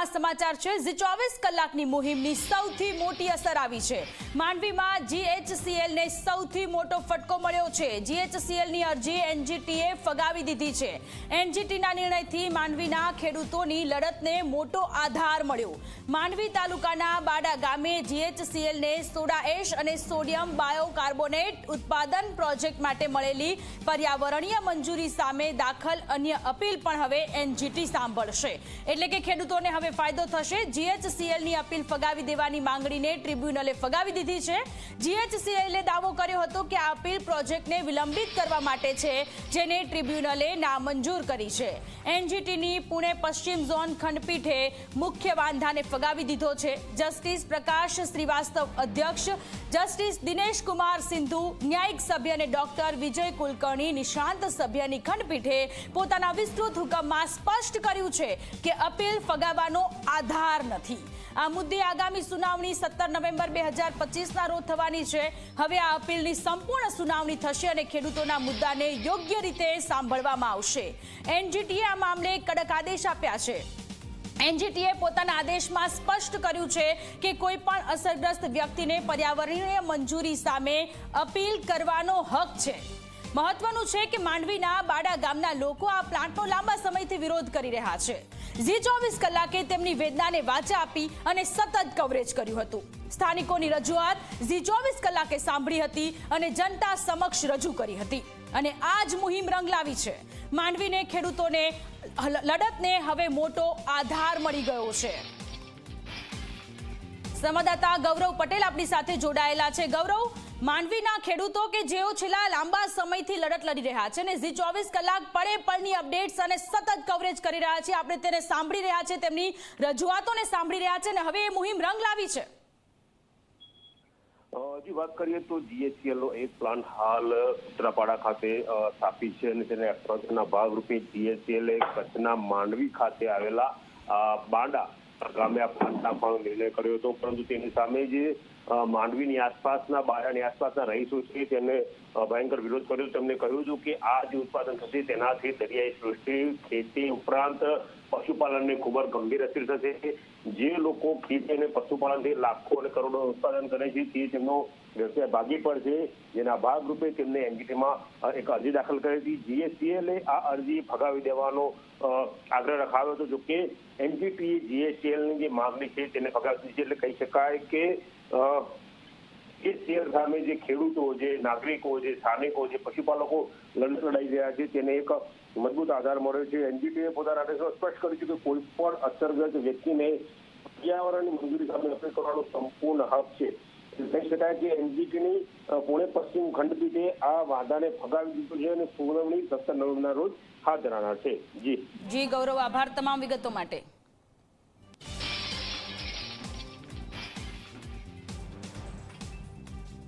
આ સમાચાર છે. જે ચોવીસ કલાકની મુહિમની સૌથી મોટી અસર આવી છે. માંડવીમાં જીએચસીએલ ને સૌથી મોટો ફટકો મળ્યો છે. જીએચસીએલની અરજી એનજીટીએ ફગાવી દીધી છે. એનજીટીના નિર્ણયથી માંડવીના ખેડૂતોની લડતને મોટો આધાર મળ્યો. માંડવી તાલુકાના બાડા ગામે જીએચસીએલ ને સોડા એશ અને સોડિયમ બાયોકાર્બોનેટ ઉત્પાદન પ્રોજેક્ટ માટે મળેલી પર્યાવરણીય મંજૂરી સામે દાખલ અન્ય અપીલ પણ હવે એનજીટી સાંભળશે. એટલે કે ખેડૂતોને હવે ફાયદો થશે. જીએચસીએલની અપીલ ફગાવી દેવાની માંગણીને ટ્રિબ્યુનલે ફગાવી દીધી છે. જીએચસીએલે દાવો કર્યો હતો કે આ અપીલ પ્રોજેક્ટને વિલંબિત કરવા માટે છે, જેને ટ્રિબ્યુનલે નામંજૂર કરી છે. એનજીટીની પુણે પશ્ચિમ ઝોન ખંડપીઠે મુખ્ય વાંધાને ફગાવી દીધો છે. જસ્ટિસ પ્રકાશ શ્રીવાસ્તવ અધ્યક્ષ, જસ્ટિસ દિનેશ કુમાર સિંધુ, ન્યાયિક સભ્ય અને ડોક્ટર વિજય કુલકર્ણી નિશાંત સભ્યની ખંડપીઠે પોતાના વિસ્તૃત હુકમમાં સ્પષ્ટ કર્યું છે કે અપીલ ફગાવવાનો આધાર નથી. આ મુદ્દે આગામી સુનાવણી સત્તર નવેમ્બર બે હજાર પચીસના રોજ થવાની છે. હવે આ અપીલની સંપૂર્ણ સુનાવણી થશે અને ખેડૂતોના મુદ્દાને યોગ્ય રીતે સાંભળવામાં આવશે. એનજીટીએ આ મામલે કડક આદેશ આપ્યા છે. એનજીટીએ પોતાના આદેશમાં સ્પષ્ટ કર્યું છે કે કોઈ પણ અસરગ્રસ્ત વ્યક્તિને પર્યાવરણીય મંજૂરી સામે અપીલ કરવાનો હક છે. મહત્વનું છે કે માંડવીના બાડા ગામના લોકો આ પ્લાન્ટનો લાંબા સમયથી વિરોધ કરી રહ્યા છે. ઝી ચોવીસ કલાકે તેમની વેદનાને વાચા આપી અને સતત કવરેજ કર્યું હતું. સ્થાનિકોની રજૂઆત ઝી ચોવીસ કલાકે સાંભળી હતી અને જનતા સમક્ષ રજૂ કરી હતી. અને આ જ મુહિમ રંગ લાવી છે. માંડવીને ખેડૂતોને લડતને હવે મોટો આધાર મળી ગયો છે. સંવાદદાતા ગૌરવ પટેલ આપણી સાથે જોડાયેલા છે. ગૌરવ માંડવીના ખેડૂતો કે જેઓ છેલ્લા લાંબા સમયથી લડત લડી રહ્યા છે અને ઝી ચોવીસ કલાક પળે પળની અપડેટ્સ અને સતત કવરેજ કરી રહ્યા છે. આપણે તેને સાંભળી રહ્યા છે, તેમની રજૂઆતોને સાંભળી રહ્યા છે અને હવે એ મુહિમ રંગ લાવી છે. હજી વાત કરીએ તો જીએચસીએલ નો એક પ્લાન્ટ હાલ ઉત્તરાપાડા ખાતે સ્થાપિત છે અને તેને એક્સપાન્શનના ભાગરૂપે જીએચસીએલ કચ્છના માંડવી ખાતે આવેલા બાંડા ગામે પ્લાન્ટ નિર્ણય કર્યો હતો. પરંતુ તેની સામે જે માંડવીની આસપાસના બારાની આસપાસના રહીશો છે તેને ભયંકર વિરોધ કર્યો. તેમને કહ્યું હતું કે આ જે ઉત્પાદન થશે તેનાથી દરિયાઈ સૃષ્ટિ, ખેતી ઉપરાંત પશુપાલનને ખૂબ જ ગંભીર અસર થશે. જે લોકો ખેતી અને પશુપાલનથી લાખો અને કરોડો ઉત્પાદન કરે છે, તે તેમનો વ્યવસાય ભાગી પડશે જેના ભાગરૂપે તેમને એનજીટીમાં એક અરજી દાખલ કરી હતી. જીએસટીએલે આ અરજી ફગાવી દેવાનો આગ્રહ રખાવ્યો હતો. જોકે એનજીટીએ જીએસટીએલની જે માગણી છે, તેને ફગાવી દીધી છે. એટલે કહી શકાય કે એ શેર સામે જે ખેડૂતો જે નાગરિકો જે સ્થાનિકો જે પશુપાલકો લડત લડાઈ રહ્યા છે, તેને એક મજબૂત આધાર મળ્યો છે. એનજીટીએ પોતાના આદેશમાં સ્પષ્ટ કર્યું છે કે કોઈ પણ અસરગ્રસ્ત વ્યક્તિને પર્યાવરણની મંજૂરી સામે અપીલ કરવાનો સંપૂર્ણ હક છે. કહી શકાય કે એનજીટીની પુણે પશ્ચિમ ખંડપીઠે આ વાદાને ફગાવી દીધું છે અને સુનાવણી સત્તર નવેમ્બરના રોજ હાથ ધરાનાર છે. જી. જી, ગૌરવ, આભાર તમામ વિગતો માટે.